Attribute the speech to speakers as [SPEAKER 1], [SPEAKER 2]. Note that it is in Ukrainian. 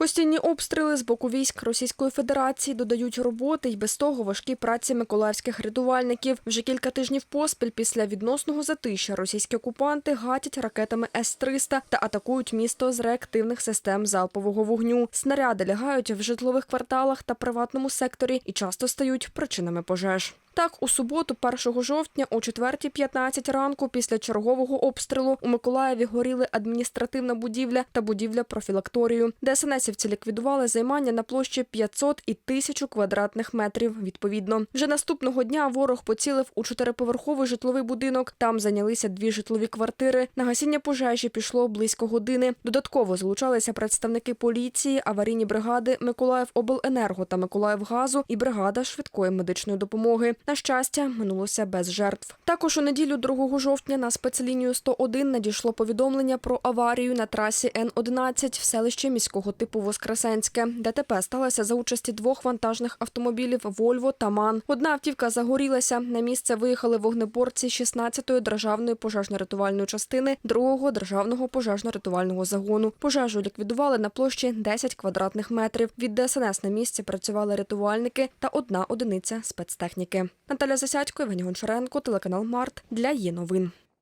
[SPEAKER 1] Постійні обстріли з боку військ Російської Федерації додають роботи й без того важкі праці миколаївських рятувальників. Вже кілька тижнів поспіль після відносного затища російські окупанти гатять ракетами С-300 та атакують місто з реактивних систем залпового вогню. Снаряди лягають в житлових кварталах та приватному секторі і часто стають причинами пожеж. Так, у суботу, 1 жовтня, о 4.15 ранку, після чергового обстрілу у Миколаєві горіли адміністративна будівля та будівля профілакторію. ДСНСівці ліквідували займання на площі 500 і 1000 квадратних метрів. Відповідно, вже наступного дня ворог поцілив у чотириповерховий житловий будинок. Там зайнялися дві житлові квартири. На гасіння пожежі пішло близько години. Додатково залучалися представники поліції, аварійні бригади Миколаївобленерго та Миколаївгазу і бригада швидкої медичної допомоги. На щастя, минулося без жертв. Також у неділю 2 жовтня на спецлінію 101 надійшло повідомлення про аварію на трасі Н-11 в селищі міського типу Воскресенське. ДТП сталося за участі двох вантажних автомобілів «Вольво» та «МАН». Одна автівка загорілася. На місце виїхали вогнеборці 16-ї державної пожежно-рятувальної частини 2-го державного пожежно-рятувального загону. Пожежу ліквідували на площі 10 квадратних метрів. Від ДСНС на місці працювали рятувальники та одна одиниця спецтехніки. Наталя Засядько, Євгеній Гончаренко, телеканал Март для є новин.